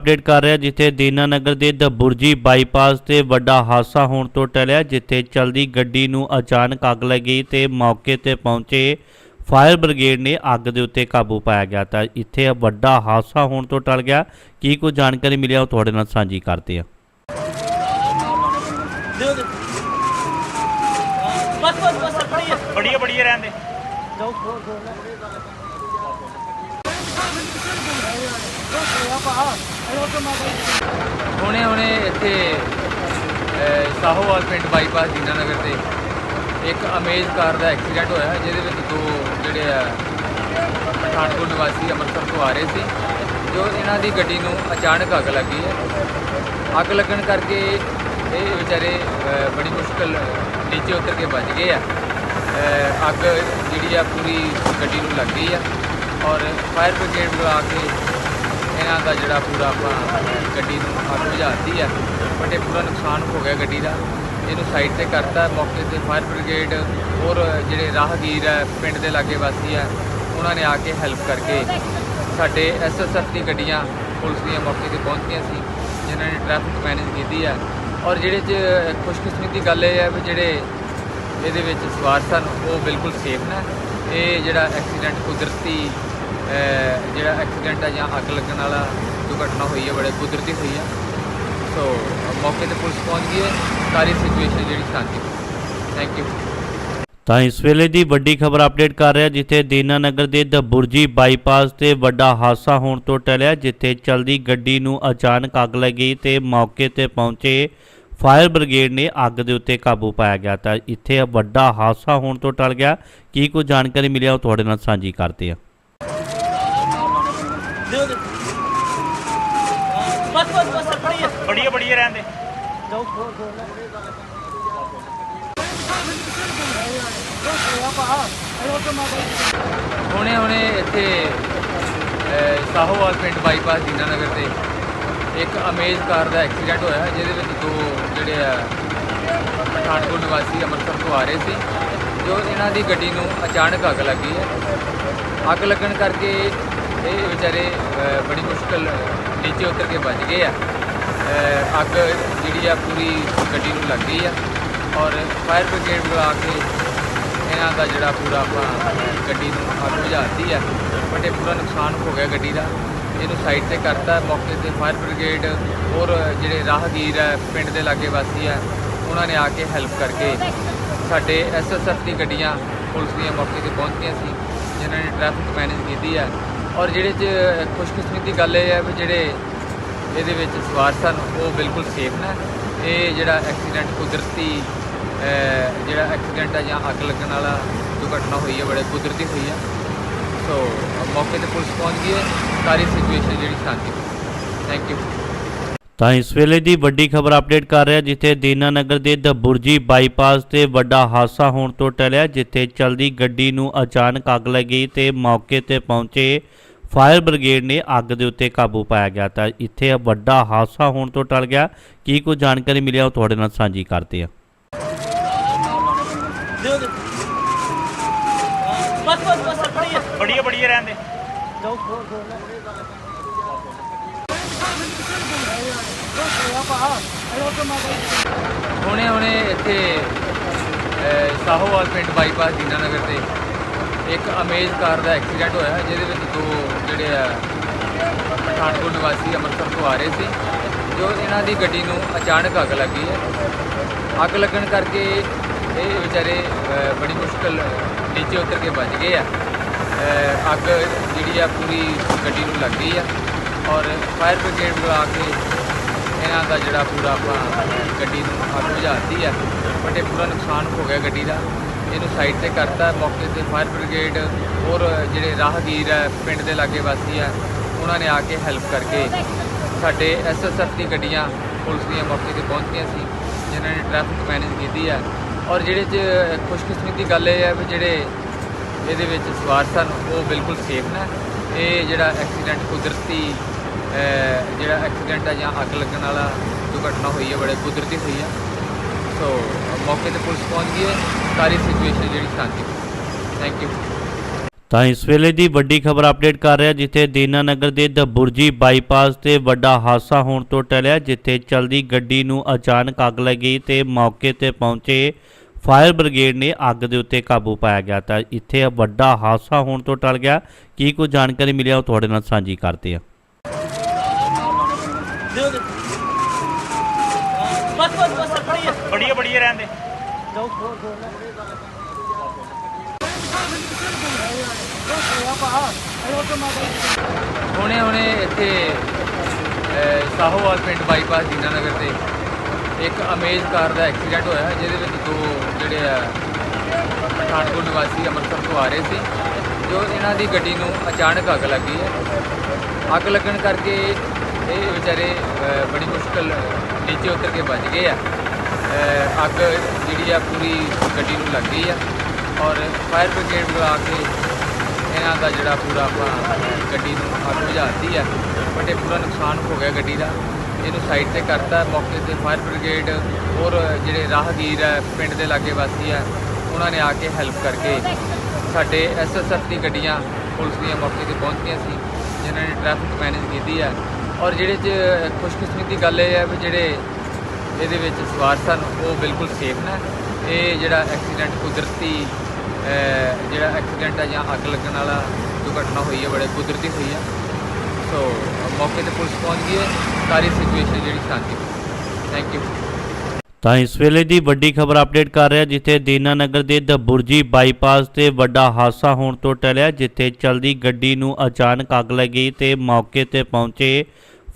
Update ਕਰ ਰਿਹਾ ਜਿੱਥੇ ਦੀਨਾਨਗਰ ਦੇ ਦਬੁਰਜੀ ਬਾਈਪਾਸ ਤੇ ਵੱਡਾ ਹਾਦਸਾ ਹੋਣ ਤੋਂ ਟਲਿਆ, ਜਿੱਥੇ ਚਲਦੀ ਗੱਡੀ ਨੂੰ ਅਚਾਨਕ ਅੱਗ ਲੱਗੀ ਤੇ ਮੌਕੇ ਤੇ ਪਹੁੰਚੇ ਫਾਇਰ ਬ੍ਰਿਗੇਡ ਨੇ ਅੱਗ ਦੇ ਉੱਤੇ ਕਾਬੂ ਪਾਇਆ ਗਿਆ ਤਾਂ ਇੱਥੇ ਵੱਡਾ ਹਾਦਸਾ ਹੋਣ ਤੋਂ ਟਲ ਗਿਆ। ਕੀ ਕੋਈ ਜਾਣਕਾਰੀ ਮਿਲਿਆ ਉਹ ਤੁਹਾਡੇ ਨਾਲ ਸਾਂਝੀ ਕਰਦੇ ਹਾਂ ਬਸ ਬਸ ਬਸ ਬੜੀ ਹੈ ਬੜੀ ਬੜੀ ਰਹਿਣ ਦੇ ਹੁਣੇ ਹੁਣੇ ਇੱਥੇ ਸਾਹੋਵਾਲ ਪਿੰਡ ਬਾਈਪਾਸ ਦੀਨਾਨਗਰ ਤੇ ਇੱਕ ਅਮੇਜ਼ ਕਾਰ ਦਾ ਐਕਸੀਡੈਂਟ ਹੋਇਆ ਜਿਹਦੇ ਵਿੱਚ ਦੋ ਜਿਹੜੇ ਆ, ਪਠਾਨਕੋਟ ਨਿਵਾਸੀ ਅੰਮ੍ਰਿਤਸਰ ਤੋਂ ਆ ਰਹੇ ਸੀ, ਜੋ ਇਹਨਾਂ ਦੀ ਗੱਡੀ ਨੂੰ ਅਚਾਨਕ ਅੱਗ ਲੱਗੀ ਹੈ। ਅੱਗ ਲੱਗਣ ਕਰਕੇ ਇਹ ਵਿਚਾਰੇ ਬੜੀ ਮੁਸ਼ਕਲ ਨੀਚੇ ਉਤਰ ਕੇ ਬਚ ਗਏ ਆ। ਅੱਗ ਜਿਹੜੀ ਆ ਪੂਰੀ ਗੱਡੀ ਨੂੰ ਲੱਗ ਗਈ ਆ। ਔਰ ਫਾਇਰ ਬ੍ਰਿਗੇਡ ਬੁਲਾ ਕੇ ਇਹਨਾਂ ਦਾ ਜਿਹੜਾ ਪੂਰਾ ਆਪਾਂ ਗੱਡੀ ਨੂੰ ਅੱਗ ਬੁਝਾਤੀ ਹੈ ਬਟ ਇਹ ਪੂਰਾ ਨੁਕਸਾਨ ਹੋ ਗਿਆ ਗੱਡੀ ਦਾ। ਇਹਨੂੰ ਸਾਈਡ ਤੇ ਕਰਤਾ, ਮੌਕੇ ਤੇ ਫਾਇਰ ਬ੍ਰਿਗੇਡ ਔਰ ਜਿਹੜੇ ਰਾਹਗੀਰ ਹੈ ਪਿੰਡ ਦੇ ਲਾਗੇ ਵਾਸੀ ਹੈ ਉਹਨਾਂ ਨੇ ਆ ਕੇ ਹੈਲਪ ਕਰਕੇ ਸਾਡੇ ਐਸਐਸਐਫ ਦੀ ਗੱਡੀਆਂ ਪੁਲਿਸ ਦੀਆਂ ਮੌਕੇ ਤੇ ਪਹੁੰਚੀਆਂ ਸੀ, ਜਿਨ੍ਹਾਂ ਨੇ ਟ੍ਰੈਫਿਕ ਮੈਨੇਜ ਕੀਤੀ ਹੈ ਔਰ ਜਿਹੜੇ ਚ ਖੁਸ਼ਕਿਸਮਤੀ ਦੀ ਗੱਲ ਇਹ ਹੈ ਵੀ ਜਿਹੜੇ ਇਹਦੇ ਵਿੱਚ ਸਵਾਰ ਸਨ ਉਹ ਬਿਲਕੁਲ ਸੇਫ ਨੇ। ਇਹ ਜਿਹੜਾ ਐਕਸੀਡੈਂਟ ਕੁਦਰਤੀ ਜਿਹੜਾ ਐਕਸੀਡੈਂਟ ਹੈ ਜਾਂ ਅੱਗ ਲੱਗਣ ਵਾਲਾ ਦੁਰਘਟਨਾ ਹੋਈ ਹੈ, ਬੜੇ ਕੁਦਰਤੀ ਹੋਈ ਹੈ। ਸੋ ਮੌਕੇ ਤੇ ਪੁਲਿਸ ਪਹੁੰਚ ਗਈ ਹੈ। ਸਾਰੀ ਸਿਚੁਏਸ਼ਨ ਜਿਹੜੀ ਸ਼ਾਂਤੀ ਥੈਂਕ ਯੂ ਤਾਂ ਇਸ ਵੇਲੇ ਦੀ ਵੱਡੀ ਖਬਰ ਅਪਡੇਟ ਕਰ ਰਿਹਾ, ਜਿੱਥੇ ਦੀਨਾਨਗਰ ਦੇ ਦਬੁਰਜੀ ਬਾਈਪਾਸ ਤੇ ਵੱਡਾ ਹਾਦਸਾ ਹੋਣ ਤੋਂ ਟਲਿਆ, ਜਿੱਥੇ ਚਲਦੀ ਗੱਡੀ ਨੂੰ ਅਚਾਨਕ ਅੱਗ ਲੱਗੀ ਤੇ ਮੌਕੇ ਤੇ ਪਹੁੰਚੇ ਫਾਇਰ ਬ੍ਰਿਗੇਡ ਨੇ ਅੱਗ ਦੇ ਉੱਤੇ ਕਾਬੂ ਪਾਇਆ ਗਿਆ। ਤਾਂ ਇੱਥੇ ਵੱਡਾ ਹਾਦਸਾ ਹੋਣ ਤੋਂ ਟਲ ਗਿਆ। ਕੀ ਕੋਈ ਜਾਣਕਾਰੀ ਮਿਲਿਆ ਉਹ ਤੁਹਾਡੇ ਨਾਲ ਸਾਂਝੀ ਕਰਦੇ ਹਾਂ ਦਿਓ ਦੇ ਬਸ ਬਸ ਬਸ ਬੜੀ ਹੈ ਬੜੀ ਬੜੀ ਰਹਿਣ ਦੇ ਜਾਓ ਖੋਲ ਖੋਲ ਹੁਣੇ ਹੁਣੇ ਇੱਥੇ ਸਾਹੋਵਾਲ ਪਿੰਡ ਬਾਈਪਾਸ ਦੀਨਾਨਗਰ ਤੇ ਇੱਕ ਅਮੇਜ਼ ਕਾਰ ਦਾ ਐਕਸੀਡੈਂਟ ਹੋਇਆ ਜਿਹਦੇ ਵਿੱਚ ਦੋ ਜਿਹੜੇ ਆ, ਪਠਾਨਕੋਟ ਨਿਵਾਸੀ ਅੰਮ੍ਰਿਤਸਰ ਤੋਂ ਆ ਰਹੇ ਸੀ, ਜੋ ਇਹਨਾਂ ਦੀ ਗੱਡੀ ਨੂੰ ਅਚਾਨਕ ਅੱਗ ਲੱਗੀ ਹੈ। ਅੱਗ ਲੱਗਣ ਕਰਕੇ ਇਹ ਵਿਚਾਰੇ ਬੜੀ ਮੁਸ਼ਕਲ ਨੀਚੇ ਉਤਰ ਕੇ ਬਚ ਗਏ ਆ। ਅੱਗ ਜਿਹੜੀ ਆ ਪੂਰੀ ਗੱਡੀ ਨੂੰ ਲੱਗ ਗਈ ਆ। ਔਰ ਫਾਇਰ ਬ੍ਰਿਗੇਡ ਬੁਲਾ ਕੇ ਇਹਨਾਂ ਦਾ ਜਿਹੜਾ ਪੂਰਾ ਆਪਾਂ ਗੱਡੀ ਨੂੰ ਅੱਗ ਬੁਝਾਤੀ ਹੈ ਬਟ ਇਹ ਪੂਰਾ ਨੁਕਸਾਨ ਹੋ ਗਿਆ ਗੱਡੀ ਦਾ। ਇਹਨੂੰ ਸਾਈਡ ਤੇ ਕਰਤਾ, ਮੌਕੇ ਤੇ ਫਾਇਰ ਬ੍ਰਿਗੇਡ ਔਰ ਜਿਹੜੇ ਰਾਹਗੀਰ ਹੈ ਪਿੰਡ ਦੇ ਲਾਗੇ ਵਾਸੀ ਹੈ ਉਹਨਾਂ ਨੇ ਆ ਕੇ ਹੈਲਪ ਕਰਕੇ ਸਾਡੇ ਐਸਐਸਐਫ ਦੀ ਗੱਡੀਆਂ ਪੁਲਿਸ ਦੀਆਂ ਮੌਕੇ ਤੇ ਪਹੁੰਚੀਆਂ ਸੀ, ਜਿਨ੍ਹਾਂ ਨੇ ਟ੍ਰੈਫਿਕ ਮੈਨੇਜ ਕੀਤੀ ਹੈ ਔਰ ਜਿਹੜੇ ਚ ਖੁਸ਼ਕਿਸਮਤੀ ਦੀ ਗੱਲ ਇਹ ਹੈ ਵੀ ਜਿਹੜੇ ਇਹਦੇ ਵਿੱਚ ਸਵਾਰ ਸਨ ਉਹ ਬਿਲਕੁਲ ਸੇਫ ਨੇ। ਇਹ ਜਿਹੜਾ ਐਕਸੀਡੈਂਟ ਕੁਦਰਤੀ ਜਿਹੜਾ ਐਕਸੀਡੈਂਟ ਆ ਜਾਂ ਅੱਗ ਲੱਗਣ ਵਾਲਾ ਦੁਰਘਟਨਾ ਹੋਈ ਹੈ ਬੜੇ ਕੁਦਰਤੀ ਹੋਈ ਹੈ ਸੋ ਮੌਕੇ ਤੇ ਪੁਲਿਸ ਪਹੁੰਚ ਗਈ ਹੈ। ਸਾਰੀ ਸਿਚੁਏਸ਼ਨ ਜਿਹੜੀ ਸ਼ਾਂਤੀ ਥੈਂਕ ਯੂ ਤਾਂ ਇਸ ਵੇਲੇ ਦੀ ਵੱਡੀ ਖਬਰ ਅਪਡੇਟ ਕਰ ਰਿਹਾ, ਜਿੱਥੇ ਦੀਨਾਨਗਰ ਦੇ ਦਬੁਰਜੀ ਬਾਈਪਾਸ ਤੇ ਵੱਡਾ ਹਾਦਸਾ ਹੋਣ ਤੋਂ ਟਲਿਆ, ਜਿੱਥੇ ਚਲਦੀ ਗੱਡੀ ਨੂੰ ਅਚਾਨਕ ਅੱਗ ਲੱਗੀ ਤੇ ਮੌਕੇ ਤੇ ਪਹੁੰਚੇ ਫਾਇਰ ਬ੍ਰਿਗੇਡ ਨੇ ਅੱਗ ਦੇ ਉੱਤੇ ਕਾਬੂ ਪਾਇਆ ਗਿਆ। ਤਾਂ ਇੱਥੇ ਵੱਡਾ ਹਾਦਸਾ ਹੋਣ ਤੋਂ ਟਲ ਗਿਆ। ਕੀ ਕੋਈ ਜਾਣਕਾਰੀ ਮਿਲਿਆ, ਉਹ ਤੁਹਾਡੇ ਨਾਲ ਸਾਂਝੀ ਕਰਦੇ ਹਾਂ। ਦਿਓ ਦੇ ਬਸ ਬਸ ਬਸ ਬੜੀ ਹੈ ਬੜੀ ਬੜੀ ਰਹਿਣ ਦੇ। ਜਾਓ ਖੋਲ ਖੋਲ ਹੁਣੇ ਹੁਣੇ ਇੱਥੇ ਸਾਹੋਵਾਲ ਪਿੰਡ ਬਾਈਪਾਸ ਦੀਨਾਨਗਰ ਤੇ ਇੱਕ ਅਮੇਜ਼ ਕਾਰ ਦਾ ਐਕਸੀਡੈਂਟ ਹੋਇਆ ਜਿਹਦੇ ਵਿੱਚ ਦੋ ਜਿਹੜੇ ਆ ਪਠਾਨਕੋਟ ਨਿਵਾਸੀ ਅੰਮ੍ਰਿਤਸਰ ਤੋਂ ਆ ਰਹੇ ਸੀ ਜੋ ਇਹਨਾਂ ਦੀ ਗੱਡੀ ਨੂੰ ਅਚਾਨਕ ਅੱਗ ਲੱਗੀ ਹੈ। ਅੱਗ ਲੱਗਣ ਕਰਕੇ ਇਹ ਵਿਚਾਰੇ ਬੜੀ ਮੁਸ਼ਕਲ ਨੀਚੇ ਉਤਰ ਕੇ ਬਚ ਗਏ ਆ। ਅੱਗ ਜਿਹੜੀ ਆ ਪੂਰੀ ਗੱਡੀ ਨੂੰ ਲੱਗ ਗਈ ਆ। ਔਰ ਫਾਇਰ ਬ੍ਰਿਗੇਡ ਬੁਲਾ ਕੇ ਇਹਨਾਂ ਦਾ ਜਿਹੜਾ ਪੂਰਾ ਆਪਾਂ ਗੱਡੀ ਨੂੰ ਅੱਗ ਬੁਝਾਤੀ ਹੈ ਬਟ ਇਹ ਪੂਰਾ ਨੁਕਸਾਨ ਹੋ ਗਿਆ ਗੱਡੀ ਦਾ। ਇਹਨੂੰ ਸਾਈਡ ਤੇ ਕਰਤਾ। ਮੌਕੇ ਤੇ ਫਾਇਰ ਬ੍ਰਿਗੇਡ ਔਰ ਜਿਹੜੇ ਰਾਹਗੀਰ ਹੈ ਪਿੰਡ ਦੇ ਲਾਗੇ ਵਾਸੀ ਹੈ ਉਹਨਾਂ ਨੇ ਆ ਕੇ ਹੈਲਪ ਕਰਕੇ ਸਾਡੇ ਐਸਐਸਐਫ ਦੀ ਗੱਡੀਆਂ ਪੁਲਿਸ ਦੀਆਂ ਮੌਕੇ ਤੇ ਪਹੁੰਚੀਆਂ ਸੀ, ਜਿਨ੍ਹਾਂ ਨੇ ਟ੍ਰੈਫਿਕ ਮੈਨੇਜ ਕੀਤੀ ਹੈ ਔਰ ਜਿਹੜੇ ਚ ਖੁਸ਼ਕਿਸਮਤੀ ਦੀ ਗੱਲ ਇਹ ਹੈ ਵੀ ਜਿਹੜੇ ਇਹਦੇ ਵਿੱਚ ਸਵਾਰ ਸਨ ਉਹ ਬਿਲਕੁਲ ਸੇਫ ਨੇ। ਇਹ ਜਿਹੜਾ ਐਕਸੀਡੈਂਟ ਕੁਦਰਤੀ ਜਿਹੜਾ ਐਕਸੀਡੈਂਟ ਹੈ ਜਾਂ ਅੱਗ ਲੱਗਣ ਵਾਲਾ ਦੁਰਘਟਨਾ ਹੋਈ ਹੈ, ਬੜੇ ਕੁਦਰਤੀ ਹੋਈ ਹੈ। ਸੋ ਮੌਕੇ ਤੇ ਪੁਲਿਸ ਪਹੁੰਚ ਗਈ ਹੈ। ਸਾਰੀ ਸਿਚੁਏਸ਼ਨ ਜਿਹੜੀ ਸ਼ਾਂਤੀ ਥੈਂਕ ਯੂ ਤਾਂ ਇਸ ਵੇਲੇ ਦੀ ਵੱਡੀ ਖਬਰ ਅਪਡੇਟ ਕਰ ਰਿਹਾ, ਜਿੱਥੇ ਦੀਨਾਨਗਰ ਦੇ ਦਬੁਰਜੀ ਬਾਈਪਾਸ ਤੇ ਵੱਡਾ ਹਾਦਸਾ ਹੋਣ ਤੋਂ ਟਲਿਆ, ਜਿੱਥੇ ਚਲਦੀ ਗੱਡੀ ਨੂੰ ਅਚਾਨਕ ਅੱਗ ਲੱਗੀ ਤੇ ਮੌਕੇ ਤੇ ਪਹੁੰਚੇ ਫਾਇਰ ਬ੍ਰਿਗੇਡ ਨੇ ਅੱਗ ਦੇ ਉੱਤੇ ਕਾਬੂ ਪਾਇਆ ਗਿਆ ਤਾਂ ਇੱਥੇ ਇਹ ਵੱਡਾ ਹਾਦਸਾ ਹੋਣ ਤੋਂ ਟਲ ਗਿਆ ਕੀ ਕੋਈ ਜਾਣਕਾਰੀ ਮਿਲਿਆ ਉਹ ਤੁਹਾਡੇ ਨਾਲ ਸਾਂਝੀ ਕਰਦੇ। ਬਸ ਬਸ ਬਸ ਬੜੀਏ ਜਾਓ ਖੋਲ ਹੁਣੇ ਹੁਣੇ ਇੱਥੇ ਸਾਹੋਵਾਲ ਪਿੰਡ ਬਾਈਪਾਸ ਦੀਨਾਨਗਰ ਤੇ ਇੱਕ ਅਮੇਜ਼ ਕਾਰ ਦਾ ਐਕਸੀਡੈਂਟ ਹੋਇਆ ਜਿਹਦੇ ਵਿੱਚ ਦੋ ਜਿਹੜੇ ਆ, ਪਠਾਨਕੋਟ ਨਿਵਾਸੀ ਅੰਮ੍ਰਿਤਸਰ ਤੋਂ ਆ ਰਹੇ ਸੀ, ਜੋ ਇਹਨਾਂ ਦੀ ਗੱਡੀ ਨੂੰ ਅਚਾਨਕ ਅੱਗ ਲੱਗੀ ਹੈ। ਅੱਗ ਲੱਗਣ ਕਰਕੇ ਇਹ ਵਿਚਾਰੇ ਬੜੀ ਮੁਸ਼ਕਲ ਨੀਚੇ ਉਤਰ ਕੇ ਬਚ ਗਏ ਆ। ਅੱਗ ਜਿਹੜੀ ਆ ਪੂਰੀ ਗੱਡੀ ਨੂੰ ਲੱਗ ਗਈ ਆ ਔਰ ਫਾਇਰ ਬ੍ਰਿਗੇਡ ਬੁਲਾ ਕੇ ਇਹਨਾਂ ਦਾ ਜਿਹੜਾ ਪੂਰਾ ਆਪਾਂ ਗੱਡੀ ਨੂੰ ਅੱਗ ਬੁਝਾਤੀ ਆ ਬਟ ਇਹ ਪੂਰਾ ਨੁਕਸਾਨ ਹੋ ਗਿਆ ਗੱਡੀ ਦਾ। ਇਹਨੂੰ ਸਾਈਡ ਤੇ ਕਰਤਾ, ਮੌਕੇ ਤੇ ਫਾਇਰ ਬ੍ਰਿਗੇਡ ਹੋਰ ਜਿਹੜੇ ਰਾਹਗੀਰ ਹੈ, ਪਿੰਡ ਦੇ ਲਾਗੇ ਵਾਸੀ ਹੈ, ਉਹਨਾਂ ਨੇ ਆ ਕੇ ਹੈਲਪ ਕਰਕੇ ਸਾਡੇ ਐਸਐਸਐਫ ਦੀ ਗੱਡੀਆਂ ਪੁਲਿਸ ਦੀਆਂ ਮੌਕੇ ਤੇ ਪਹੁੰਚੀਆਂ ਸੀ, ਜਿਨ੍ਹਾਂ ਨੇ ਟ੍ਰੈਫਿਕ ਮੈਨੇਜ ਕੀਤੀ ਹੈ। ਔਰ ਜਿਹੜੇ ਚ ਖੁਸ਼ਕਿਸਮਤੀ ਦੀ ਗੱਲ ਇਹ ਹੈ ਵੀ ਜਿਹੜੇ ਇਹਦੇ ਵਿੱਚ ਸਵਾਰ ਸਨ, ਉਹ ਬਿਲਕੁਲ ਸੇਫ ਨੇ। ਇਹ ਜਿਹੜਾ ਐਕਸੀਡੈਂਟ ਕੁਦਰਤੀ ਜਿਹੜਾ ਐਕਸੀਡੈਂਟ ਹੈ ਜਾਂ ਅੱਗ ਲੱਗਣ ਵਾਲਾ ਦੁਰਘਟਨਾ ਹੋਈ ਹੈ, ਬੜੇ ਕੁਦਰਤੀ ਹੋਈ ਹੈ। ਸੋ, ਮੌਕੇ ਤੇ ਪੁਲਿਸ ਪਹੁੰਚ ਗਈ ਹੈ। ਸਾਰੀ ਸਿਚੁਏਸ਼ਨ ਜਿਹੜੀ ਸ਼ਾਂਤੀ ਥੈਂਕ ਯੂ ਤਾਂ ਇਸ ਵੇਲੇ ਦੀ ਵੱਡੀ ਖਬਰ ਅਪਡੇਟ ਕਰ ਰਿਹਾ, ਜਿੱਥੇ ਦੀਨਾਨਗਰ ਦੇ ਦਬੁਰਜੀ ਬਾਈਪਾਸ ਤੇ ਵੱਡਾ ਹਾਦਸਾ ਹੋਣ ਤੋਂ ਟਲਿਆ, ਜਿੱਥੇ ਚਲਦੀ ਗੱਡੀ ਨੂੰ ਅਚਾਨਕ ਅੱਗ ਲੱਗੀ ਤੇ ਮੌਕੇ ਤੇ ਪਹੁੰਚੇ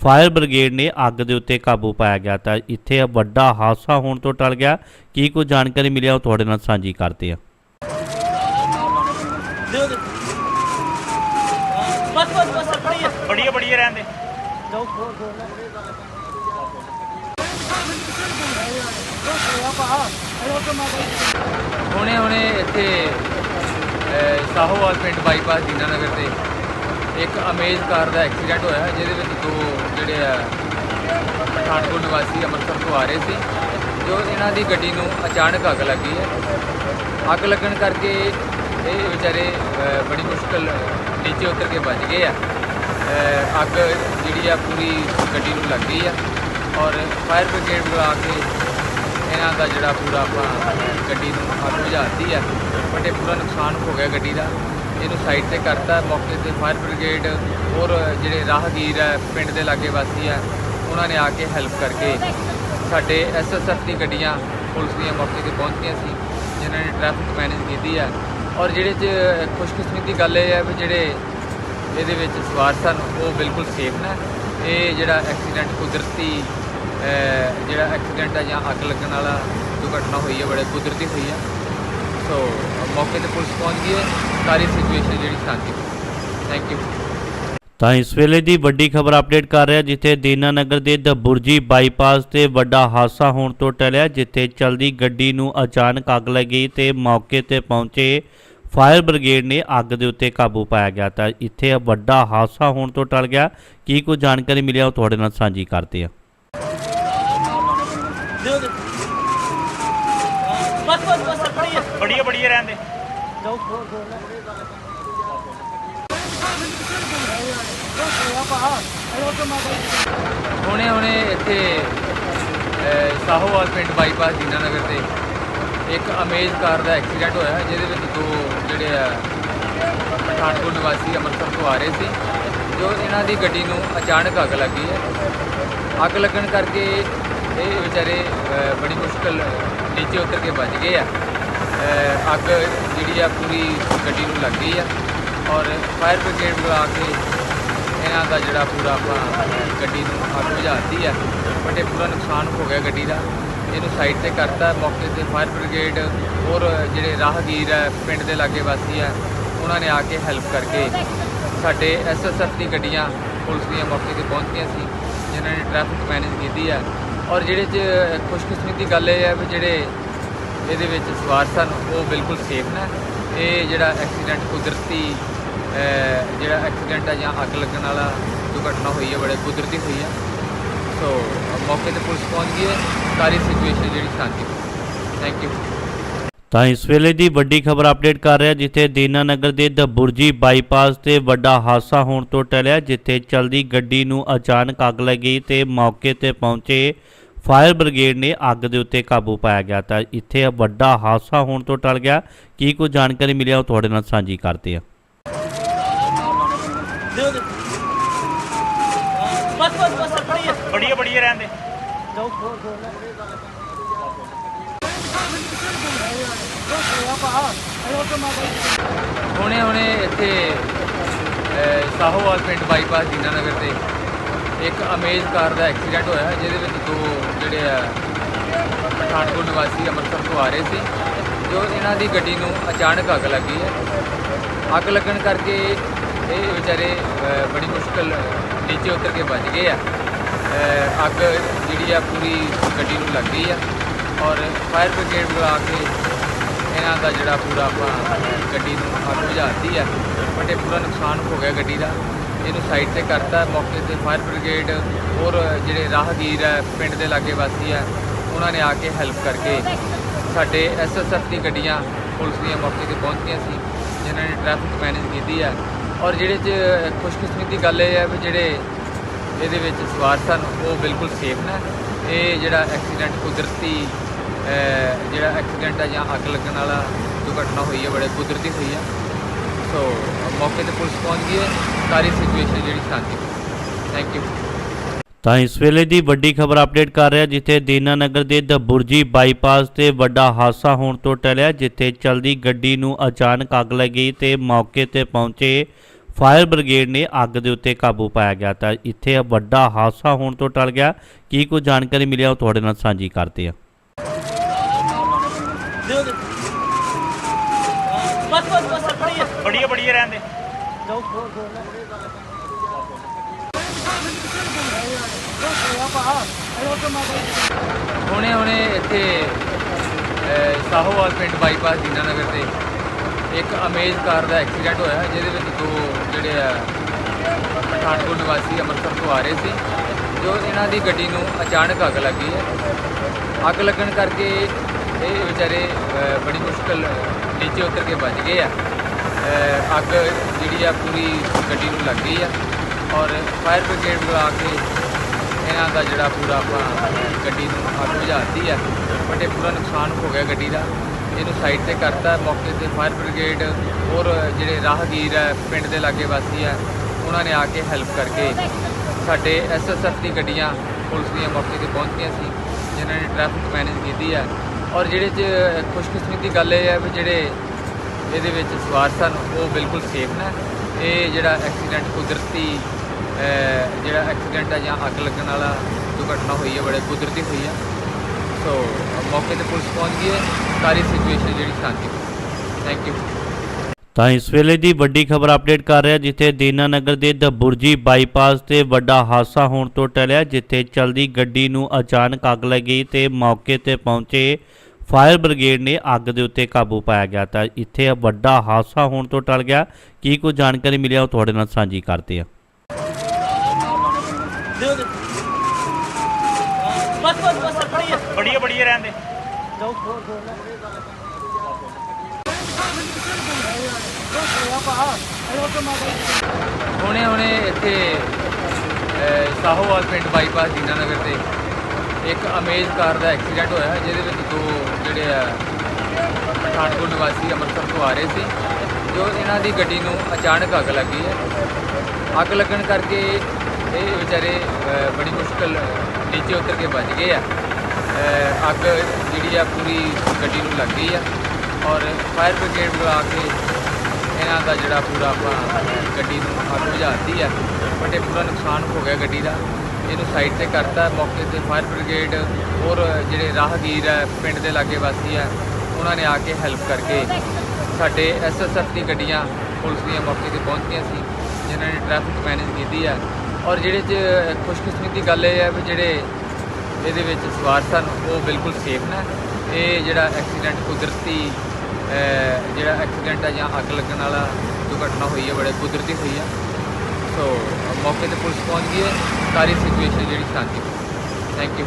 ਫਾਇਰ ਬ੍ਰਿਗੇਡ ਨੇ ਅੱਗ ਦੇ ਉੱਤੇ ਕਾਬੂ ਪਾਇਆ ਗਿਆ ਤਾਂ ਇੱਥੇ ਵੱਡਾ ਹਾਦਸਾ ਹੋਣ ਤੋਂ ਟਲ ਗਿਆ। ਕੀ ਕੋਈ ਜਾਣਕਾਰੀ ਮਿਲਿਆ, ਉਹ ਤੁਹਾਡੇ ਨਾਲ ਸਾਂਝੀ ਕਰਦੇ ਹਾਂ ਦਿਓ ਦਿਓ। ਬਸ ਬਸ ਬਸ ਖੜੀ ਹੈ ਬੜੀਏ ਬੜੀਏ ਰਹਿੰਦੇ ਜਾਓ ਖੋਲ ਖੋਲ ਹੁਣੇ ਇੱਥੇ ਸਾਹੋਵਾਲ ਪਿੰਡ ਬਾਈਪਾਸ ਦੀਨਾਨਗਰ ਤੇ ਇੱਕ ਅਮੇਜ਼ ਕਾਰ ਦਾ ਐਕਸੀਡੈਂਟ ਹੋਇਆ ਜਿਹਦੇ ਵਿੱਚ ਦੋ ਜਿਹੜੇ ਆ, ਪਠਾਨਕੋਟ ਨਿਵਾਸੀ ਅੰਮ੍ਰਿਤਸਰ ਤੋਂ ਆ ਰਹੇ ਸੀ, ਜੋ ਇਹਨਾਂ ਦੀ ਗੱਡੀ ਨੂੰ ਅਚਾਨਕ ਅੱਗ ਲੱਗੀ ਹੈ। ਅੱਗ ਲੱਗਣ ਕਰਕੇ ਇਹ ਵਿਚਾਰੇ ਬੜੀ ਮੁਸ਼ਕਲ ਨੀਚੇ ਉਤਰ ਕੇ ਬਚ ਗਏ ਆ। ਅੱਗ ਜਿਹੜੀ ਆ ਪੂਰੀ ਗੱਡੀ ਨੂੰ ਲੱਗ ਗਈ ਆ। ਔਰ ਫਾਇਰ ਬ੍ਰਿਗੇਡ ਬੁਲਾ ਕੇ ਇਹਨਾਂ ਦਾ ਜਿਹੜਾ ਪੂਰਾ ਆਪਾਂ ਗੱਡੀ ਨੂੰ ਅੱਗ ਬੁਝਾਤੀ ਹੈ ਬਟ ਇਹ ਪੂਰਾ ਨੁਕਸਾਨ ਹੋ ਗਿਆ ਗੱਡੀ ਦਾ। ਇਹਨੂੰ ਸਾਈਡ ਤੇ ਕਰਤਾ, ਮੌਕੇ ਤੇ ਫਾਇਰ ਬ੍ਰਿਗੇਡ ਔਰ ਜਿਹੜੇ ਰਾਹਗੀਰ ਹੈ ਪਿੰਡ ਦੇ ਲਾਗੇ ਵਾਸੀ ਹੈ ਉਹਨਾਂ ਨੇ ਆ ਕੇ ਹੈਲਪ ਕਰਕੇ ਸਾਡੇ ਐਸਐਸਐਫ ਦੀ ਗੱਡੀਆਂ ਪੁਲਿਸ ਦੀਆਂ ਮੌਕੇ ਤੇ ਪਹੁੰਚੀਆਂ ਸੀ, ਜਿਨ੍ਹਾਂ ਨੇ ਟ੍ਰੈਫਿਕ ਮੈਨੇਜ ਕੀਤੀ ਹੈ ਔਰ ਜਿਹੜੇ ਚ ਖੁਸ਼ਕਿਸਮਤੀ ਦੀ ਗੱਲ ਇਹ ਹੈ ਵੀ ਜਿਹੜੇ ਇਹਦੇ ਵਿੱਚ ਸਵਾਰ ਸਨ, ਉਹ ਬਿਲਕੁਲ ਸੇਫ ਨੇ। ਇਹ ਜਿਹੜਾ ਐਕਸੀਡੈਂਟ ਕੁਦਰਤੀ ਜਿਹੜਾ ਐਕਸੀਡੈਂਟ ਹੈ ਜਾਂ ਅੱਗ ਲੱਗਣ ਵਾਲਾ ਦੁਰਘਟਨਾ ਹੋਈ ਹੈ ਬੜੇ ਕੁਦਰਤੀ ਹੋਈ ਹੈ ਸੋ ਮੌਕੇ ਤੇ ਪੁਲਿਸ ਪਹੁੰਚ ਗਈ ਹੈ। ਸਾਰੀ ਸਿਚੁਏਸ਼ਨ ਜਿਹੜੀ ਸ਼ਾਂਤੀ ਥੈਂਕ ਯੂ ਤਾਂ ਇਸ ਵੇਲੇ ਦੀ ਵੱਡੀ ਖਬਰ ਅਪਡੇਟ ਕਰ ਰਿਹਾ, ਜਿੱਥੇ ਦੀਨਾਨਗਰ ਦੇ ਦਬੁਰਜੀ ਬਾਈਪਾਸ ਤੇ ਵੱਡਾ ਹਾਦਸਾ ਹੋਣ ਤੋਂ ਟਲਿਆ, ਜਿੱਥੇ ਚਲਦੀ ਗੱਡੀ ਨੂੰ ਅਚਾਨਕ ਅੱਗ ਲੱਗੀ ਤੇ ਮੌਕੇ ਤੇ ਪਹੁੰਚੇ ਫਾਇਰ ਬ੍ਰਿਗੇਡ ਨੇ ਅੱਗ ਦੇ ਉੱਤੇ ਕਾਬੂ ਪਾਇਆ ਗਿਆ। ਤਾਂ ਇੱਥੇ ਵੱਡਾ ਹਾਦਸਾ ਹੋਣ ਤੋਂ ਟਲ ਗਿਆ। ਕੀ ਕੋਈ ਜਾਣਕਾਰੀ ਮਿਲਿਆ ਉਹ ਤੁਹਾਡੇ ਨਾਲ ਸਾਂਝੀ ਕਰਦੇ ਆ ਦਿਓ ਦਿਓ। ਬਸ ਬਸ ਬਸ ਖੜੀ ਹੈ ਬੜੀਏ ਬੜੀਏ ਰਹਿੰਦੇ ਜਾਓ ਖੋਲ ਖੋਲ ਹੁਣੇ ਹੁਣੇ ਇੱਥੇ ਸਾਹੋਵਾਲ ਪਿੰਡ ਬਾਈਪਾਸ ਦੀਨਾਨਗਰ ਤੇ ਇੱਕ ਅਮੇਜ਼ ਕਾਰ ਦਾ ਐਕਸੀਡੈਂਟ ਹੋਇਆ ਜਿਹਦੇ ਵਿੱਚ ਦੋ ਜਿਹੜੇ ਆ, ਪਠਾਨਕੋਟ ਨਿਵਾਸੀ ਅੰਮ੍ਰਿਤਸਰ ਤੋਂ ਆ ਰਹੇ ਸੀ, ਜੋ ਇਹਨਾਂ ਦੀ ਗੱਡੀ ਨੂੰ ਅਚਾਨਕ ਅੱਗ ਲੱਗੀ ਹੈ। ਅੱਗ ਲੱਗਣ ਕਰਕੇ ਇਹ ਵਿਚਾਰੇ ਬੜੀ ਮੁਸ਼ਕਲ ਨੀਚੇ ਉਤਰ ਕੇ ਬਚ ਗਏ ਆ। ਅੱਗ ਜਿਹੜੀ ਆ ਪੂਰੀ ਗੱਡੀ ਨੂੰ ਲੱਗ ਗਈ ਆ। ਔਰ ਫਾਇਰ ਬ੍ਰਿਗੇਡ ਬੁਲਾ ਕੇ ਇਹਨਾਂ ਦਾ ਜਿਹੜਾ ਪੂਰਾ ਆਪਾਂ ਗੱਡੀ ਨੂੰ ਅੱਗ ਬੁਝਾਤੀ ਹੈ ਬਟ ਇਹ ਪੂਰਾ ਨੁਕਸਾਨ ਹੋ ਗਿਆ ਗੱਡੀ ਦਾ। ਇਹਨੂੰ ਸਾਈਡ ਤੇ ਕਰਤਾ, ਮੌਕੇ ਤੇ ਫਾਇਰ ਬ੍ਰਿਗੇਡ ਔਰ ਜਿਹੜੇ ਰਾਹਗੀਰ ਹੈ ਪਿੰਡ ਦੇ ਲਾਗੇ ਵਾਸੀ ਹੈ ਉਹਨਾਂ ਨੇ ਆ ਕੇ ਹੈਲਪ ਕਰਕੇ ਸਾਡੇ ਐਸਐਸਐਫ ਦੀ ਗੱਡੀਆਂ ਪੁਲਿਸ ਦੀਆਂ ਮੌਕੇ ਤੇ ਪਹੁੰਚੀਆਂ ਸੀ, ਜਿਨ੍ਹਾਂ ਨੇ ਟ੍ਰੈਫਿਕ ਮੈਨੇਜ ਕੀਤੀ ਹੈ ਔਰ ਜਿਹੜੇ ਚ ਖੁਸ਼ਕਿਸਮਤੀ ਦੀ ਗੱਲ ਇਹ ਹੈ ਵੀ ਜਿਹੜੇ ਇਹਦੇ ਵਿੱਚ ਸਵਾਰ ਸਨ ਉਹ ਬਿਲਕੁਲ ਸੇਫ ਨੇ। ਇਹ ਜਿਹੜਾ ਐਕਸੀਡੈਂਟ ਕੁਦਰਤੀ ਜਿਹੜਾ ਐਕਸੀਡੈਂਟ ਹੈ ਜਾਂ ਅੱਗ ਲੱਗਣ ਵਾਲਾ ਦੁਰਘਟਨਾ ਹੋਈ ਹੈ, ਬੜੇ ਕੁਦਰਤੀ ਹੋਈ ਹੈ। ਸੋ ਮੌਕੇ ਤੇ ਪੁਲਿਸ ਪਹੁੰਚ ਗਈ ਹੈ। ਸਾਰੀ ਸਿਚੁਏਸ਼ਨ ਜਿਹੜੀ ਸ਼ਾਂਤੀ ਥੈਂਕ ਯੂ ਤਾਂ ਇਸ ਵੇਲੇ ਦੀ ਵੱਡੀ ਖਬਰ ਅਪਡੇਟ ਕਰ ਰਿਹਾ, ਜਿੱਥੇ ਦੀਨਾਨਗਰ ਦੇ ਦਬੁਰਜੀ ਬਾਈਪਾਸ ਤੇ ਵੱਡਾ ਹਾਦਸਾ ਹੋਣ ਤੋਂ ਟਲਿਆ, ਜਿੱਥੇ ਚਲਦੀ ਗੱਡੀ ਨੂੰ ਅਚਾਨਕ ਅੱਗ ਲੱਗੀ ਤੇ ਮੌਕੇ ਤੇ ਪਹੁੰਚੇ ਫਾਇਰ ਬ੍ਰਿਗੇਡ ਨੇ ਅੱਗ ਦੇ ਉੱਤੇ ਕਾਬੂ ਪਾਇਆ ਗਿਆ। ਤਾਂ ਇੱਥੇ ਵੱਡਾ ਹਾਦਸਾ ਹੋਣ ਤੋਂ ਟਲ ਗਿਆ। ਕੀ ਕੋਈ ਜਾਣਕਾਰੀ ਮਿਲਿਆ ਉਹ ਤੁਹਾਡੇ ਨਾਲ ਸਾਂਝੀ ਕਰਦੇ ਹਾਂ। ਦਿਓ ਦੇ। ਬਸ ਬਸ ਬਸ ਖੜੀ ਹੈ ਬੜੀ ਹੈ ਬੜੀ ਹੈ ਰਹਿਣ ਦੇ। ਜਾਓ ਖੋਲ ਖੋਲ ਲੈ ਹੁਣੇ ਹੁਣੇ ਇੱਥੇ ਸਾਹੋਵਾਲ ਪਿੰਡ ਬਾਈਪਾਸ ਦੀਨਾਨਗਰ ਤੇ ਇੱਕ ਅਮੇਜ਼ ਕਾਰ ਦਾ ਐਕਸੀਡੈਂਟ ਹੋਇਆ ਜਿਹਦੇ ਵਿੱਚ ਦੋ ਜਿਹੜੇ ਆ ਪਠਾਨਕੋਟ ਨਿਵਾਸੀ ਅੰਮ੍ਰਿਤਸਰ ਤੋਂ ਆ ਰਹੇ ਸੀ ਜੋ ਇਹਨਾਂ ਦੀ ਗੱਡੀ ਨੂੰ ਅਚਾਨਕ ਅੱਗ ਲੱਗੀ ਹੈ। ਅੱਗ ਲੱਗਣ ਕਰਕੇ ਇਹ ਵਿਚਾਰੇ ਬੜੀ ਮੁਸ਼ਕਲ ਨੀਚੇ ਉਤਰ ਕੇ ਬਚ ਗਏ ਆ। ਅੱਗ ਜਿਹੜੀ ਆ ਪੂਰੀ ਗੱਡੀ ਨੂੰ ਲੱਗ ਗਈ ਆ। ਔਰ ਫਾਇਰ ਬ੍ਰਿਗੇਡ ਬੁਲਾ ਕੇ ਇਹਨਾਂ ਦਾ ਜਿਹੜਾ ਪੂਰਾ ਆਪਾਂ ਗੱਡੀ ਨੂੰ ਅੱਗ ਬੁਝਾਤੀ ਆ। ਬਟ ਇਹ ਪੂਰਾ ਨੁਕਸਾਨ ਹੋ ਗਿਆ ਗੱਡੀ ਦਾ। ਇਹਨੂੰ ਸਾਈਡ ਤੇ ਕਰਤਾ, ਮੌਕੇ ਤੇ ਫਾਇਰ ਬ੍ਰਿਗੇਡ ਔਰ ਜਿਹੜੇ ਰਾਹਗੀਰ ਹੈ ਪਿੰਡ ਦੇ ਲਾਗੇ ਵਾਸੀ ਆ, ਉਹਨਾਂ ਨੇ ਆ ਕੇ ਹੈਲਪ ਕਰਕੇ ਸਾਡੇ ਐਸਐਸਐਫ ਦੀ ਗੱਡੀਆਂ ਪੁਲਿਸ ਦੀਆਂ ਮੌਕੇ ਤੇ ਪਹੁੰਚੀਆਂ ਸੀ, ਜਿਨ੍ਹਾਂ ਨੇ ਟ੍ਰੈਫਿਕ ਮੈਨੇਜ ਕੀਤੀ ਹੈ ਔਰ ਜਿਹੜੇ ਚ ਖੁਸ਼ਕਿਸਮਤੀ ਦੀ ਗੱਲ ਇਹ ਹੈ ਵੀ ਜਿਹੜੇ ਇਹਦੇ ਵਿੱਚ ਸਵਾਰ ਸਨ ਉਹ ਬਿਲਕੁਲ ਸੇਫ ਨੇ। ਇਹ ਜਿਹੜਾ ਐਕਸੀਡੈਂਟ ਕੁਦਰਤੀ ਜਿਹੜਾ ਐਕਸੀਡੈਂਟ ਹੈ ਜਾਂ ਅੱਗ ਲੱਗਣ ਵਾਲਾ ਦੁਰਘਟਨਾ ਹੋਈ ਹੈ, ਬੜੇ ਕੁਦਰਤੀ ਹੋਈ ਹੈ। ਸੋ ਮੌਕੇ ਤੇ ਪੁਲਿਸ ਪਹੁੰਚ ਗਈ ਹੈ। ਸਾਰੀ ਸਿਚੁਏਸ਼ਨ ਜਿਹੜੀ ਸ਼ਾਂਤੀ ਥੈਂਕ ਯੂ ਤਾਂ ਇਸ ਵੇਲੇ ਦੀ ਵੱਡੀ ਖਬਰ ਅਪਡੇਟ ਕਰ ਰਿਹਾ ਜਿੱਥੇ ਦੀਨਾਨਗਰ ਦੇ ਦਬੁਰਜੀ ਬਾਈਪਾਸ ਤੇ ਵੱਡਾ ਹਾਦਸਾ ਹੋਣ ਤੋਂ ਟਲਿਆ, ਜਿੱਥੇ ਚਲਦੀ ਗੱਡੀ ਨੂੰ ਅਚਾਨਕ ਅੱਗ ਲੱਗੀ ਤੇ ਮੌਕੇ ਤੇ ਪਹੁੰਚੇ ਫਾਇਰ ਬ੍ਰਿਗੇਡ ਨੇ ਅੱਗ ਦੇ ਉੱਤੇ ਕਾਬੂ ਪਾਇਆ ਗਿਆ ਤਾਂ ਇੱਥੇ ਵੱਡਾ ਹਾਦਸਾ ਹੋਣ ਤੋਂ ਟਲ ਗਿਆ। ਕੀ ਕੋਈ ਜਾਣਕਾਰੀ ਮਿਲਿਆ ਉਹ ਤੁਹਾਡੇ ਨਾਲ ਸਾਂਝੀ ਕਰਦੇ ਹਾਂ ਦਿਓ ਦੇ ਬਸ ਬਸ ਬਸ ਖੜੀ ਹੈ ਬੜੀ ਹੈ ਬੜੀ ਹੈ ਰਹਿਣ ਦੇ ਜਾਓ ਖੋਲ ਖੋਲ ਲੈ ਹੁਣੇ ਹੁਣੇ ਇੱਥੇ ਸਾਹੋਵਾਲ ਪਿੰਡ ਬਾਈਪਾਸ ਦੀਨਾਨਗਰ ਤੇ ਇੱਕ ਅਮੇਜ਼ ਕਾਰ ਦਾ ਐਕਸੀਡੈਂਟ ਹੋਇਆ, ਜਿਹਦੇ ਵਿੱਚ ਦੋ ਜਿਹੜੇ ਆ, ਪਠਾਨਕੋਟ ਨਿਵਾਸੀ ਅੰਮ੍ਰਿਤਸਰ ਤੋਂ ਆ ਰਹੇ ਸੀ, ਜੋ ਇਹਨਾਂ ਦੀ ਗੱਡੀ ਨੂੰ ਅਚਾਨਕ ਅੱਗ ਲੱਗੀ ਹੈ। ਅੱਗ ਲੱਗਣ ਕਰਕੇ ਇਹ ਵਿਚਾਰੇ ਬੜੀ ਮੁਸ਼ਕਲ ਨੀਚੇ ਉਤਰ ਕੇ ਬਚ ਗਏ ਆ। ਅੱਗ ਜਿਹੜੀ ਆ ਪੂਰੀ ਗੱਡੀ ਨੂੰ ਲੱਗ ਗਈ ਆ। ਔਰ ਫਾਇਰ ਬ੍ਰਿਗੇਡ ਬੁਲਾ ਕੇ ਇਹਨਾਂ ਦਾ ਜਿਹੜਾ ਪੂਰਾ ਆਪਾਂ ਗੱਡੀ ਨੂੰ ਅੱਗ ਬੁਝਾਤੀ ਹੈ ਬਟ ਇਹ ਪੂਰਾ ਨੁਕਸਾਨ ਹੋ ਗਿਆ ਗੱਡੀ ਦਾ। ਇਹਨੂੰ ਸਾਈਡ ਤੇ ਕਰਤਾ, ਮੌਕੇ ਤੇ ਫਾਇਰ ਬ੍ਰਿਗੇਡ ਔਰ ਜਿਹੜੇ ਰਾਹਗੀਰ ਹੈ ਪਿੰਡ ਦੇ ਲਾਗੇ ਵਾਸੀ ਹੈ ਉਹਨਾਂ ਨੇ ਆ ਕੇ ਹੈਲਪ ਕਰਕੇ ਸਾਡੇ ਐਸਐਸਐਫ ਦੀ ਗੱਡੀਆਂ ਪੁਲਿਸ ਦੀਆਂ ਮੌਕੇ ਤੇ ਪਹੁੰਚੀਆਂ ਸੀ, ਜਿਨ੍ਹਾਂ ਨੇ ਟ੍ਰੈਫਿਕ ਮੈਨੇਜ ਕੀਤੀ ਹੈ ਔਰ ਜਿਹੜੇ ਚ ਖੁਸ਼ਕਿਸਮਤੀ ਦੀ ਗੱਲ ਇਹ ਹੈ ਵੀ ਜਿਹੜੇ ਇਹਦੇ ਵਿੱਚ ਸਵਾਰ ਸਨ ਉਹ ਬਿਲਕੁਲ ਸੇਫ ਨੇ। ਇਹ ਜਿਹੜਾ ਐਕਸੀਡੈਂਟ ਕੁਦਰਤੀ ਜਿਹੜਾ ਐਕਸੀਡੈਂਟ ਹੈ ਜਾਂ ਅੱਗ ਲੱਗਣ ਵਾਲਾ ਦੁਰਘਟਨਾ ਹੋਈ ਹੈ ਬੜੇ ਕੁਦਰਤੀ ਹੋਈ ਹੈ ਸੋ ਮੌਕੇ ਤੇ ਪੁਲਿਸ ਪਹੁੰਚ ਗਈ ਹੈ। ਸਾਰੀ ਸਿਚੁਏਸ਼ਨ ਜਿਹੜੀ ਸ਼ਾਂਤੀ ਥੈਂਕ ਯੂ ਤਾਂ ਇਸ ਵੇਲੇ ਦੀ ਵੱਡੀ ਖਬਰ ਅਪਡੇਟ ਕਰ ਰਿਹਾ, ਜਿੱਥੇ ਦੀਨਾਨਗਰ ਦੇ ਦਬੁਰਜੀ ਬਾਈਪਾਸ ਤੇ ਵੱਡਾ ਹਾਦਸਾ ਹੋਣ ਤੋਂ ਟਲਿਆ, ਜਿੱਥੇ ਚਲਦੀ ਗੱਡੀ ਨੂੰ ਅਚਾਨਕ ਅੱਗ ਲੱਗੀ ਤੇ ਮੌਕੇ ਤੇ ਪਹੁੰਚੇ ਫਾਇਰ ਬ੍ਰਿਗੇਡ ਨੇ ਅੱਗ ਦੇ ਉੱਤੇ ਕਾਬੂ ਪਾਇਆ ਗਿਆ। ਤਾਂ ਇੱਥੇ ਵੱਡਾ ਹਾਦਸਾ ਹੋਣ ਤੋਂ ਟਲ ਗਿਆ। ਕੀ ਕੋਈ ਜਾਣਕਾਰੀ ਮਿਲਿਆ, ਉਹ ਤੁਹਾਡੇ ਨਾਲ ਸਾਂਝੀ ਕਰਦੇ ਹਾਂ ਦਿਓ ਦੇ ਬਸ ਬਸ ਬਸ ਖੜੀ ਹੈ ਬੜੀ ਹੈ ਬੜੀ ਹੈ ਰਹਿਣ ਦੇ ਜਾਓ ਖੋਲ ਖੋਲ ਲੈ ਹੁਣੇ ਹੁਣੇ ਇੱਥੇ ਸਾਹੋਵਾਲ ਪਿੰਡ ਬਾਈਪਾਸ ਦੀਨਾਨਗਰ ਤੇ ਇੱਕ ਅਮੇਜ਼ ਕਾਰ ਦਾ ਐਕਸੀਡੈਂਟ ਹੋਇਆ ਜਿਹਦੇ ਵਿੱਚ ਦੋ ਜਿਹੜੇ ਆ, ਪਠਾਨਕੋਟ ਨਿਵਾਸੀ ਅੰਮ੍ਰਿਤਸਰ ਤੋਂ ਆ ਰਹੇ ਸੀ, ਜੋ ਇਹਨਾਂ ਦੀ ਗੱਡੀ ਨੂੰ ਅਚਾਨਕ ਅੱਗ ਲੱਗੀ ਹੈ। ਅੱਗ ਲੱਗਣ ਕਰਕੇ ਇਹ ਵਿਚਾਰੇ ਬੜੀ ਮੁਸ਼ਕਲ ਨੀਚੇ ਉਤਰ ਕੇ ਬਚ ਗਏ ਆ। ਅੱਗ ਜਿਹੜੀ ਆ ਪੂਰੀ ਗੱਡੀ ਨੂੰ ਲੱਗ ਗਈ ਆ। ਔਰ ਫਾਇਰ ਬ੍ਰਿਗੇਡ ਬੁਲਾ ਕੇ ਇਹਨਾਂ ਦਾ ਜਿਹੜਾ ਪੂਰਾ ਆਪਾਂ ਗੱਡੀ ਨੂੰ ਅੱਗ ਬੁਝਾਤੀ ਹੈ ਬਟ ਇਹ ਪੂਰਾ ਨੁਕਸਾਨ ਹੋ ਗਿਆ ਗੱਡੀ ਦਾ। ਇਹਨੂੰ ਸਾਈਡ ਤੇ ਕਰਤਾ, ਮੌਕੇ ਤੇ ਫਾਇਰ ਬ੍ਰਿਗੇਡ ਔਰ ਜਿਹੜੇ ਰਾਹਗੀਰ ਹੈ ਪਿੰਡ ਦੇ ਲਾਗੇ ਵਾਸੀ ਹੈ ਉਹਨਾਂ ਨੇ ਆ ਕੇ ਹੈਲਪ ਕਰਕੇ ਸਾਡੇ ਐਸਐਸਐਫ ਦੀ ਗੱਡੀਆਂ ਪੁਲਿਸ ਦੀਆਂ ਮੌਕੇ ਤੇ ਪਹੁੰਚੀਆਂ ਸੀ, ਜਿਨ੍ਹਾਂ ਨੇ ਟ੍ਰੈਫਿਕ ਮੈਨੇਜ ਕੀਤੀ ਹੈ ਔਰ ਜਿਹੜੇ ਚ ਖੁਸ਼ਕਿਸਮਤੀ ਦੀ ਗੱਲ ਇਹ ਹੈ ਵੀ ਜਿਹੜੇ ਇਹਦੇ ਵਿੱਚ ਸਵਾਰ ਸਨ, ਉਹ ਬਿਲਕੁਲ ਸੇਫ ਨੇ। ਇਹ ਜਿਹੜਾ ਐਕਸੀਡੈਂਟ ਕੁਦਰਤੀ ਜਿਹੜਾ ਐਕਸੀਡੈਂਟ ਆ ਜਾਂ ਅੱਗ ਲੱਗਣ ਵਾਲਾ ਦੁਰਘਟਨਾ ਹੋਈ ਹੈ ਬੜੇ ਕੁਦਰਤੀ ਹੋਈ ਆ। ਸੋ ਮੌਕੇ ਤੇ ਪੁਲਿਸ ਪਹੁੰਚ ਗਈ ਹੈ। ਸਾਰੀ ਸਿਚੁਏਸ਼ਨ ਜਿਹੜੀ ਸ਼ਾਂਤੀ ਥੈਂਕ ਯੂ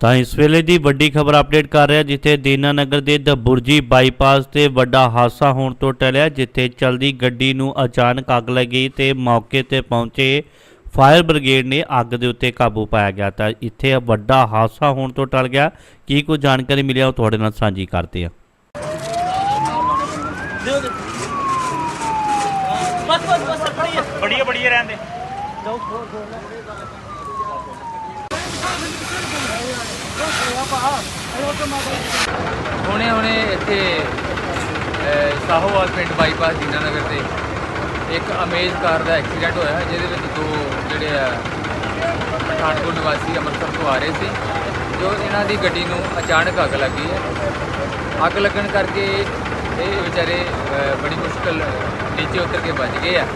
ਤਾਂ ਇਸ ਵੇਲੇ ਦੀ ਵੱਡੀ ਖਬਰ ਅਪਡੇਟ ਕਰ ਰਿਹਾ, ਜਿੱਥੇ ਦੀਨਾਨਗਰ ਦੇ ਦਬੁਰਜੀ ਬਾਈਪਾਸ ਤੇ ਵੱਡਾ ਹਾਦਸਾ ਹੋਣ ਤੋਂ ਟਲਿਆ, ਜਿੱਥੇ ਚਲਦੀ ਗੱਡੀ ਨੂੰ ਅਚਾਨਕ ਅੱਗ ਲੱਗੀ ਤੇ ਮੌਕੇ ਤੇ ਪਹੁੰਚੇ ਫਾਇਰ ਬ੍ਰਿਗੇਡ ਨੇ ਅੱਗ ਦੇ ਉੱਤੇ ਕਾਬੂ ਪਾਇਆ ਗਿਆ। ਤਾਂ ਇੱਥੇ ਵੱਡਾ ਹਾਦਸਾ ਹੋਣ ਤੋਂ ਟਲ ਗਿਆ। ਕੀ ਕੋਈ ਜਾਣਕਾਰੀ ਮਿਲਿਆ, ਉਹ ਤੁਹਾਡੇ ਨਾਲ ਸਾਂਝੀ ਕਰਦੇ ਹਾਂ ਦਿਓ ਦੇ ਬਸ ਬਸ ਬਸ ਫੜੀ ਹੈ ਬੜੀਏ ਬੜੀਏ ਰਹਿੰਦੇ ਜਾਓ ਖੋਲ ਖੋਲ ਲੈ ਹੁਣੇ ਹੁਣੇ ਇੱਥੇ ਸਾਹੋਵਾਲ ਪਿੰਡ ਬਾਈਪਾਸ ਜੀਨਾ ਨਗਰ ਤੇ ਇੱਕ ਅਮੇਜ਼ ਕਾਰ ਦਾ ਐਕਸੀਡੈਂਟ ਹੋਇਆ ਜਿਹਦੇ ਵਿੱਚ ਦੋ ਜਿਹੜੇ ਆ, ਪਠਾਨਕੋਟ ਨਿਵਾਸੀ ਅੰਮ੍ਰਿਤਸਰ ਤੋਂ ਆ ਰਹੇ ਸੀ, ਜੋ ਇਹਨਾਂ ਦੀ ਗੱਡੀ ਨੂੰ ਅਚਾਨਕ ਅੱਗ ਲੱਗੀ ਹੈ। ਅੱਗ ਲੱਗਣ ਕਰਕੇ ਇਹ ਵਿਚਾਰੇ ਬੜੀ ਮੁਸ਼ਕਲ ਨੀਚੇ ਉਤਰ ਕੇ ਬਚ ਗਏ ਆ।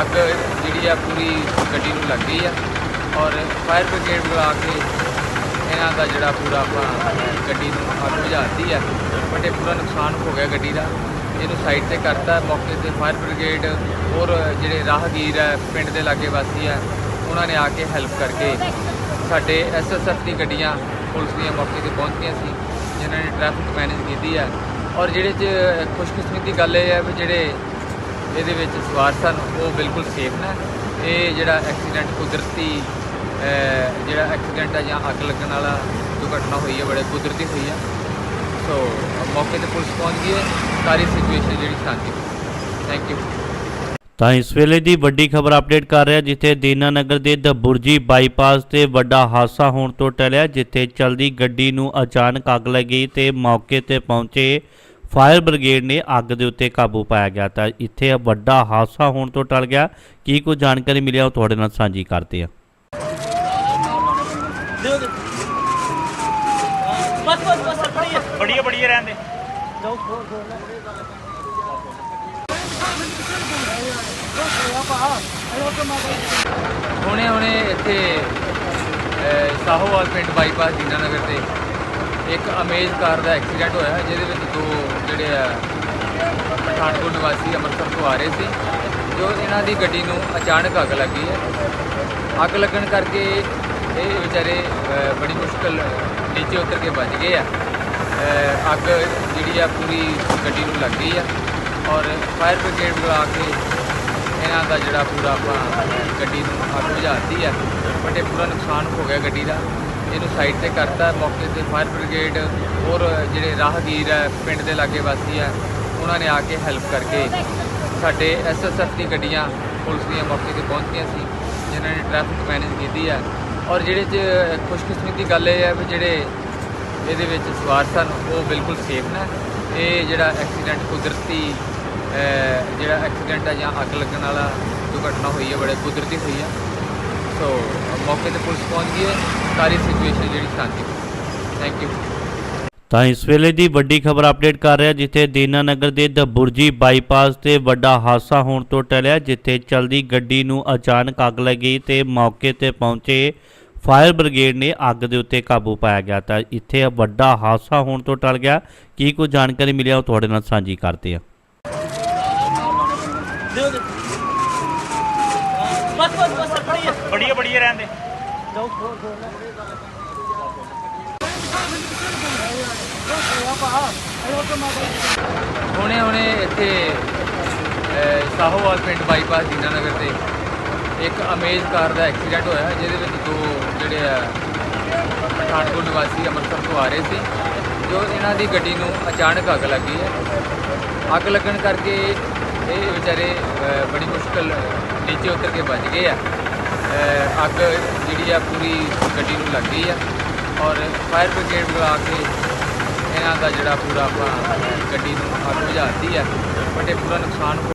ਅੱਗ ਜਿਹੜੀ ਆ ਪੂਰੀ ਗੱਡੀ ਨੂੰ ਲੱਗ ਗਈ ਆ। ਔਰ ਫਾਇਰ ਬ੍ਰਿਗੇਡ ਬੁਲਾ ਕੇ ਇਹਨਾਂ ਦਾ ਜਿਹੜਾ ਪੂਰਾ ਆਪਾਂ ਗੱਡੀ ਨੂੰ ਅੱਗ ਬੁਝਾਤੀ ਹੈ ਬਟ ਇਹ ਪੂਰਾ ਨੁਕਸਾਨ ਹੋ ਗਿਆ ਗੱਡੀ ਦਾ। ਇਹਨੂੰ ਸਾਈਡ ਤੇ ਕਰਤਾ, ਮੌਕੇ ਤੇ ਫਾਇਰ ਬ੍ਰਿਗੇਡ ਔਰ ਜਿਹੜੇ ਰਾਹਗੀਰ ਹੈ ਪਿੰਡ ਦੇ ਲਾਗੇ ਵਾਸੀ ਹੈ ਉਹਨਾਂ ਨੇ ਆ ਕੇ ਹੈਲਪ ਕਰਕੇ ਸਾਡੇ ਐਸਐਸਐਫ ਦੀ ਗੱਡੀਆਂ ਪੁਲਿਸ ਦੀਆਂ ਮੌਕੇ ਤੇ ਪਹੁੰਚੀਆਂ ਸੀ, ਜਿਨ੍ਹਾਂ ਨੇ ਟ੍ਰੈਫਿਕ ਮੈਨੇਜ ਕੀਤੀ ਹੈ ਔਰ ਜਿਹੜੇ ਚ ਖੁਸ਼ਕਿਸਮਤੀ ਦੀ ਗੱਲ ਇਹ ਹੈ ਵੀ ਜਿਹੜੇ ਇਹਦੇ ਵਿੱਚ ਸਵਾਰ ਸਨ, ਉਹ ਬਿਲਕੁਲ ਸੇਫ ਨੇ। ਇਹ ਜਿਹੜਾ ਐਕਸੀਡੈਂਟ ਕੁਦਰਤੀ ਜਿਹੜਾ ਐਕਸੀਡੈਂਟ ਹੈ ਜਾਂ ਅੱਗ ਲੱਗਣ ਵਾਲਾ ਦੁਰਘਟਨਾ ਹੋਈ ਹੈ ਬੜੇ ਕੁਦਰਤੀ ਹੋਈ ਹੈ ਸੋ ਮੌਕੇ ਤੇ ਪੁਲਿਸ ਪਹੁੰਚ ਗਈ ਹੈ। ਸਾਰੀ ਸਿਚੁਏਸ਼ਨ ਜਿਹੜੀ ਸ਼ਾਂਤੀ ਥੈਂਕ ਯੂ ਤਾਂ ਇਸ ਵੇਲੇ ਦੀ ਵੱਡੀ ਖਬਰ ਅਪਡੇਟ ਕਰ ਰਿਹਾ, ਜਿੱਥੇ ਦੀਨਾਨਗਰ ਦੇ ਦਬੁਰਜੀ ਬਾਈਪਾਸ ਤੇ ਵੱਡਾ ਹਾਦਸਾ ਹੋਣ ਤੋਂ ਟਲਿਆ, ਜਿੱਥੇ ਚਲਦੀ ਗੱਡੀ ਨੂੰ ਅਚਾਨਕ ਅੱਗ ਲੱਗੀ ਤੇ ਮੌਕੇ ਤੇ ਪਹੁੰਚੇ ਫਾਇਰ ਬ੍ਰਿਗੇਡ ਨੇ ਅੱਗ ਦੇ ਉੱਤੇ ਕਾਬੂ ਪਾਇਆ ਗਿਆ। ਤਾਂ ਇੱਥੇ ਵੱਡਾ ਹਾਦਸਾ ਹੋਣ ਤੋਂ ਟਲ ਗਿਆ। ਕੀ ਕੋਈ ਜਾਣਕਾਰੀ ਮਿਲਿਆ, ਉਹ ਤੁਹਾਡੇ ਨਾਲ ਸਾਂਝੀ ਕਰਦੇ ਆ ਦਿਓ ਦੇ ਬਸ ਬਸ ਬਸ ਹੈ। ਹੁਣੇ ਹੁਣੇ ਇੱਥੇ ਸਾਹੋਵਾਲ ਪਿੰਡ ਬਾਈਪਾਸ ਦੀਨਾਨਗਰ ਤੇ ਇੱਕ ਅਮੇਜ਼ ਕਾਰ ਦਾ ਐਕਸੀਡੈਂਟ ਹੋਇਆ ਜਿਹਦੇ ਵਿੱਚ ਦੋ ਜਿਹੜੇ ਆ ਪਠਾਨਕੋਟ ਨਿਵਾਸੀ ਅੰਮ੍ਰਿਤਸਰ ਤੋਂ ਆ ਰਹੇ ਸੀ ਜੋ ਇਹਨਾਂ ਦੀ ਗੱਡੀ ਨੂੰ ਅਚਾਨਕ ਅੱਗ ਲੱਗੀ ਹੈ। ਅੱਗ ਲੱਗਣ ਕਰਕੇ ਇਹ ਵਿਚਾਰੇ ਬੜੀ ਮੁਸ਼ਕਲ ਨੀਚੇ ਉਤਰ ਕੇ ਬਚ ਗਏ ਆ। ਅੱਗ ਜਿਹੜੀ ਆ ਪੂਰੀ ਗੱਡੀ ਨੂੰ ਲੱਗ ਗਈ ਆ। ਔਰ ਫਾਇਰ ਬ੍ਰਿਗੇਡ ਬੁਲਾ ਕੇ ਇਹਨਾਂ ਦਾ ਜਿਹੜਾ ਪੂਰਾ ਆਪਾਂ ਗੱਡੀ ਨੂੰ ਅੱਗ ਬੁਝਾਤੀ ਆ। ਬਟ ਇਹ ਪੂਰਾ ਨੁਕਸਾਨ ਹੋ ਗਿਆ ਗੱਡੀ ਦਾ। ਇਹਨੂੰ ਸਾਈਡ ਤੇ ਕਰਤਾ, ਮੌਕੇ ਤੇ ਫਾਇਰ ਬ੍ਰਿਗੇਡ ਔਰ ਜਿਹੜੇ ਰਾਹਗੀਰ ਹੈ ਪਿੰਡ ਦੇ ਲਾਗੇ ਵਾਸੀ ਆ, ਉਹਨਾਂ ਨੇ ਆ ਕੇ ਹੈਲਪ ਕਰਕੇ ਸਾਡੇ ਐਸਐਸਐਫ ਦੀ ਗੱਡੀਆਂ ਪੁਲਿਸ ਦੀਆਂ ਮੌਕੇ ਤੇ ਪਹੁੰਚੀਆਂ ਸੀ, ਜਿਨ੍ਹਾਂ ਨੇ ਟ੍ਰੈਫਿਕ ਮੈਨੇਜ ਕੀਤੀ ਆ। ਔਰ ਜਿਹੜੇ ਚ ਖੁਸ਼ਕਿਸਮਤੀ ਦੀ ਗੱਲ ਇਹ ਹੈ ਵੀ ਜਿਹੜੇ ਇਹਦੇ ਵਿੱਚ ਸਵਾਰ ਸਨ ਉਹ ਬਿਲਕੁਲ ਸੇਫ ਨੇ। ਇਹ ਜਿਹੜਾ ਐਕਸੀਡੈਂਟ ਕੁਦਰਤੀ ਜਿਹੜਾ ਐਕਸੀਡੈਂਟ ਹੈ ਜਾਂ ਅੱਗ ਲੱਗਣ ਵਾਲਾ ਦੁਰਘਟਨਾ ਹੋਈ ਹੈ, ਬੜੇ ਕੁਦਰਤੀ ਹੋਈ ਹੈ। ਸੋ ਮੌਕੇ ਤੇ ਪੁਲਿਸ ਪਹੁੰਚ ਗਈ ਹੈ। ਸਾਰੀ ਸਿਚੁਏਸ਼ਨ ਜਿਹੜੀ ਸ਼ਾਂਤੀ ਥੈਂਕ ਯੂ ਤਾਂ ਇਸ ਵੇਲੇ ਦੀ ਵੱਡੀ ਖਬਰ ਅਪਡੇਟ ਕਰ ਰਿਹਾ, ਜਿੱਥੇ ਦੀਨਾਨਗਰ ਦੇ ਦਬੁਰਜੀ ਬਾਈਪਾਸ ਤੇ ਵੱਡਾ ਹਾਦਸਾ ਹੋਣ ਤੋਂ ਟਲਿਆ, ਜਿੱਥੇ ਚਲਦੀ ਗੱਡੀ ਨੂੰ ਅਚਾਨਕ ਅੱਗ ਲੱਗੀ ਤੇ ਮੌਕੇ ਤੇ ਪਹੁੰਚੇ ਫਾਇਰ ਬ੍ਰਿਗੇਡ ਨੇ ਅੱਗ ਦੇ ਉੱਤੇ ਕਾਬੂ ਪਾਇਆ ਗਿਆ। ਤਾਂ ਇੱਥੇ ਵੱਡਾ ਹਾਦਸਾ ਹੋਣ ਤੋਂ ਟਲ ਗਿਆ। ਕੀ ਕੋਈ ਜਾਣਕਾਰੀ ਮਿਲਿਆ ਉਹ ਤੁਹਾਡੇ ਨਾਲ ਸਾਂਝੀ ਕਰਦੇ ਹਾਂ ਦਿਓ ਦੇ ਬਸ ਬਸ ਬਸ ਫੜੀ ਹੈ ਬੜੀਏ ਬੜੀਏ ਰਹਿੰਦੇ ਜਾਓ ਖੋਲ ਖੋਲ ਲੈ ਹੁਣੇ ਹੁਣੇ ਇੱਥੇ ਸਾਹੋਵਾਲ ਪਿੰਡ ਬਾਈਪਾਸ ਦੀਨਾਨਗਰ ਤੇ ਇੱਕ ਅਮੇਜ਼ ਕਾਰ ਦਾ ਐਕਸੀਡੈਂਟ ਹੋਇਆ, ਜਿਹਦੇ ਵਿੱਚ ਦੋ ਜਿਹੜੇ ਆ, ਪਠਾਨਕੋਟ ਨਿਵਾਸੀ ਅੰਮ੍ਰਿਤਸਰ ਤੋਂ ਆ ਰਹੇ ਸੀ, ਜੋ ਇਹਨਾਂ ਦੀ ਗੱਡੀ ਨੂੰ ਅਚਾਨਕ ਅੱਗ ਲੱਗੀ ਹੈ। ਅੱਗ ਲੱਗਣ ਕਰਕੇ ਇਹ ਵਿਚਾਰੇ ਬੜੀ ਮੁਸ਼ਕਲ ਨੀਚੇ ਉਤਰ ਕੇ ਬਚ ਗਏ ਆ। ਅੱਗ ਜਿਹੜੀ ਆ ਪੂਰੀ ਗੱਡੀ ਨੂੰ ਲੱਗ ਗਈ ਆ। ਔਰ ਫਾਇਰ ਬ੍ਰਿਗੇਡ ਬੁਲਾ ਕੇ ਇਹਨਾਂ ਦਾ ਜਿਹੜਾ ਪੂਰਾ ਆਪਾਂ ਗੱਡੀ ਨੂੰ ਅੱਗ ਬੁਝਾਤੀ ਹੈ ਬਟ ਇਹ ਪੂਰਾ ਨੁਕਸਾਨ ਹੋ